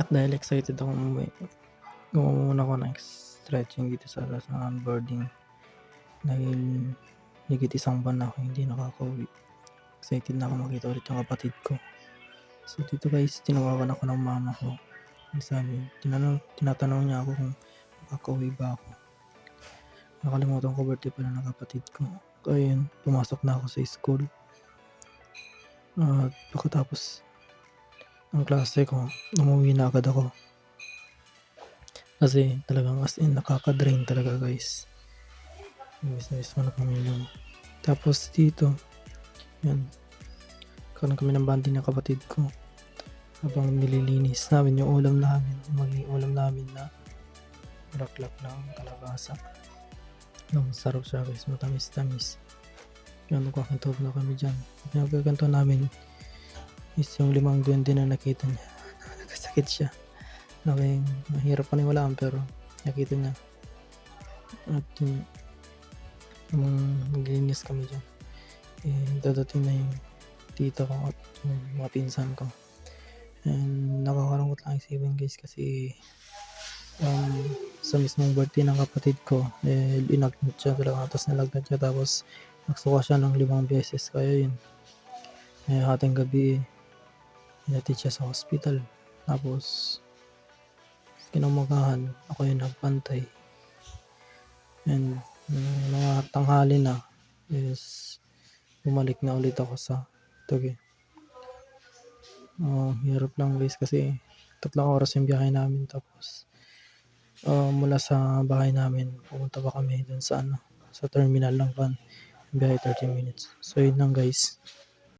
At dahil excited ako umuwi, gumawa muna ako ng stretching dito sa sa boarding. Dahil higit isang buwan na ako hindi nakakauwi. Excited na ako makita ulit yung kapatid ko. So dito guys, tinawagan ako ng mama ko. Sabi, tinanong, tinatanong niya ako kung makakauwi ba ako. Nakalimutan ko birthday pala ng kapatid ko. Kaya yun, pumasok na ako sa school. At pagkatapos ng klase ko, umuwi na agad ako. Kasi talagang as in nakaka-drain talaga guys. Miss na miss mo na pamilya mo. Tapos dito, yan. Karoon kami ng banding ng kapatid ko. Habang nililinis namin yung ulam namin. Yung magiging ulam namin na bulaklak ng kalabasa. No, masarap siya guys. Matamis-tamis. Yan, nagkakanto na kami dyan. Yung nagkakanto namin is yung limang duwende na nakita niya. Nagkasakit siya. Okay, mahirap paniwalaan pero nakita niya. At yung yung maglilinis kami dyan. Eh, dadating na yung tita ko at yung mga pinsan ko. And nakakalungkot lang isipin guys kasi um, sa mismong birthday ng kapatid ko, eh, inagnat siya talaga tapos nalagnat siya tapos nagsuka siya ng limang beses kaya yun. Eh, hating gabi, inatid siya sa hospital. Tapos, kinamagahan, ako yung nagpantay. And, mga tanghali na, is, bumalik na ulit ako sa Tugi. Oh, hirap lang guys kasi tatlong oras yung biyahe namin tapos uh, mula sa bahay namin pumunta pa kami dun sa ano sa terminal ng van biyahe 30 minutes so yun lang guys